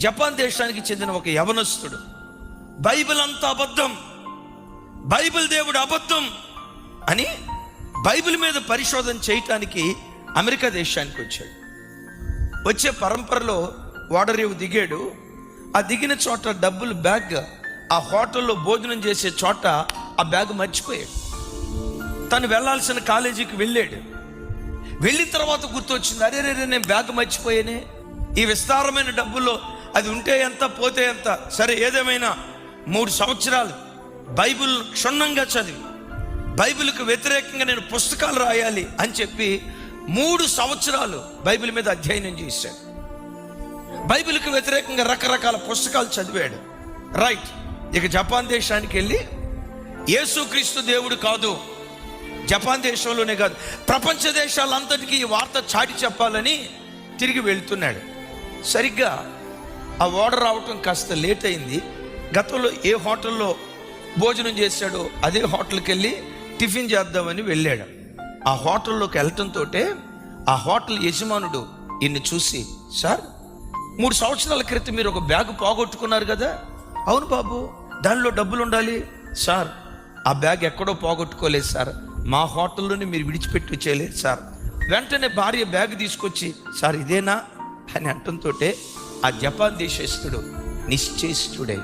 Japan దేశానికి చెందిన ఒక యవనస్తుడు. బైబిల్ అంతా అబద్ధం. బైబిల్ దేవుడు అబద్ధం అని బైబిల్ మీద పరిశోధన చేయటానికి అమెరికా దేశానికి వచ్చాడు. వచ్చే పరంపరలో ఓడరేవు దిగాడు. ఆ దిగిన చోట డబ్బులు బ్యాగ్ ఆ హోటల్లో భోజనం చేసే చోట ఆ బ్యాగ్ మర్చిపోయాడు. తను వెళ్ళాల్సిన కాలేజీకి వెళ్ళాడు. వెళ్ళిన తర్వాత గుర్తొచ్చింది అరే రే, నేను బ్యాగ్ మర్చిపోయానే. ఈ విస్తారమైన డబ్బుల్లో అది ఉంటే ఎంత పోతే ఎంత. సరే ఏదేమైనా మూడు సంవత్సరాలు బైబిల్ క్షుణ్ణంగా చదివి బైబిల్కు వ్యతిరేకంగా నేను పుస్తకాలు రాయాలి అని చెప్పి మూడు సంవత్సరాలు బైబిల్ మీద అధ్యయనం చేశాడు. బైబిల్కి వ్యతిరేకంగా రకరకాల పుస్తకాలు చదివాడు. రైట్ ఇక జపాన్ దేశానికి వెళ్ళి యేసుక్రీస్తు దేవుడు కాదు జపాన్ దేశంలోనే కాదు ప్రపంచ దేశాలంతటికీ ఈ వార్త చాటి చెప్పాలని తిరిగి వెళ్తున్నాడు. సరిగ్గా ఆ ఓడర్ రావటం కాస్త లేట్ అయింది. గతంలో ఏ హోటల్లో భోజనం చేశాడో అదే హోటల్కి వెళ్ళి టిఫిన్ చేద్దామని వెళ్ళాడు. ఆ హోటల్లోకి వెళ్ళటంతో ఆ హోటల్ యజమానుడు ఇన్ని చూసి సార్ మూడు సంవత్సరాల క్రితం మీరు ఒక బ్యాగ్ పోగొట్టుకున్నారు కదా. అవును బాబు దానిలో డబ్బులు ఉండాలి. సార్ ఆ బ్యాగ్ ఎక్కడో పోగొట్టుకోలేదు సార్. మా హోటల్లోనే మీరు విడిచిపెట్టి చేయలేదు సార్. వెంటనే భార్య బ్యాగ్ తీసుకొచ్చి సార్ ఇదేనా? అని అంటంతో ఆ జపాన్ దేశస్తుడు నిశ్చేష్టుడై.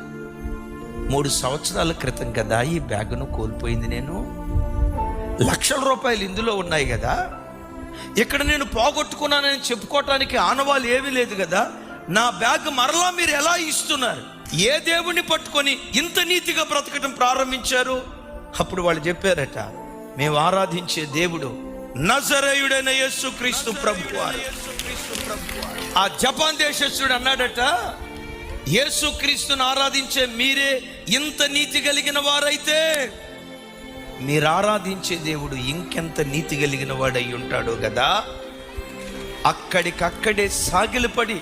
మూడు సంవత్సరాల క్రితం కదా ఈ బ్యాగును కోల్పోయింది నేను. లక్షల రూపాయలు ఇందులో ఉన్నాయి కదా. ఇక్కడ నేను పోగొట్టుకున్నానని చెప్పుకోవటానికి ఆనవాళ్ళు ఏమీ లేదు కదా. నా బ్యాగ్ మరలా మీరు ఎలా ఇస్తున్నారు? ఏ దేవుణ్ణి పట్టుకొని ఇంత నీతిగా బ్రతకటం ప్రారంభించారు? అప్పుడు వాళ్ళు చెప్పారట మేము ఆరాధించే దేవుడు నజరయుడైన యేసు క్రీస్తు ప్రభు ఆ జపాన్ దేశస్తుడు అన్నాడట యేసు క్రీస్తును ఆరాధించే మీరే ఇంత నీతి కలిగిన వారైతే మీరు ఆరాధించే దేవుడు ఇంకెంత నీతి కలిగిన వాడై ఉంటాడో కదా అక్కడికక్కడే సాగిలపడి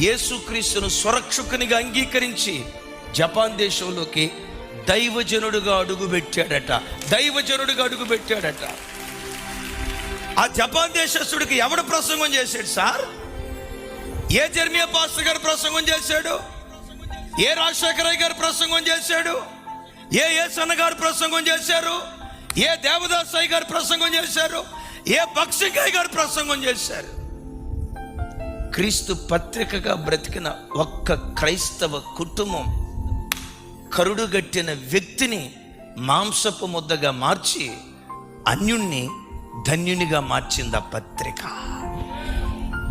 యేసుక్రీస్తును స్వరక్షకునిగా అంగీకరించి జపాన్ దేశంలోకి దైవజనుడుగా అడుగుపెట్టాడట దైవజనుడుగా అడుగుపెట్టాడట. ఆ జపాన్ దేశస్తుడికి ఎవడు ప్రసంగం చేశాడు సార్? ఏ జర్మియా పాస్టర్ గారు ప్రసంగం చేశాడు? ఏ రాజశేఖరయ్య గారు ప్రసంగం చేశాడు? ఏ ఏసన్న గారు ప్రసంగం చేశారు? ఏ దేవదాస్ గారు ప్రసంగం చేశారు? ఏ బక్సింగయ్య గారు ప్రసంగం చేశారు? క్రీస్తు పత్రికగా బ్రతికిన ఒక్క క్రైస్తవ కుటుంబం కరుడుగట్టిన వ్యక్తిని మాంసపు ముద్దగా మార్చి అన్యుణ్ణి ధన్యునిగా మార్చింది ఆ పత్రిక?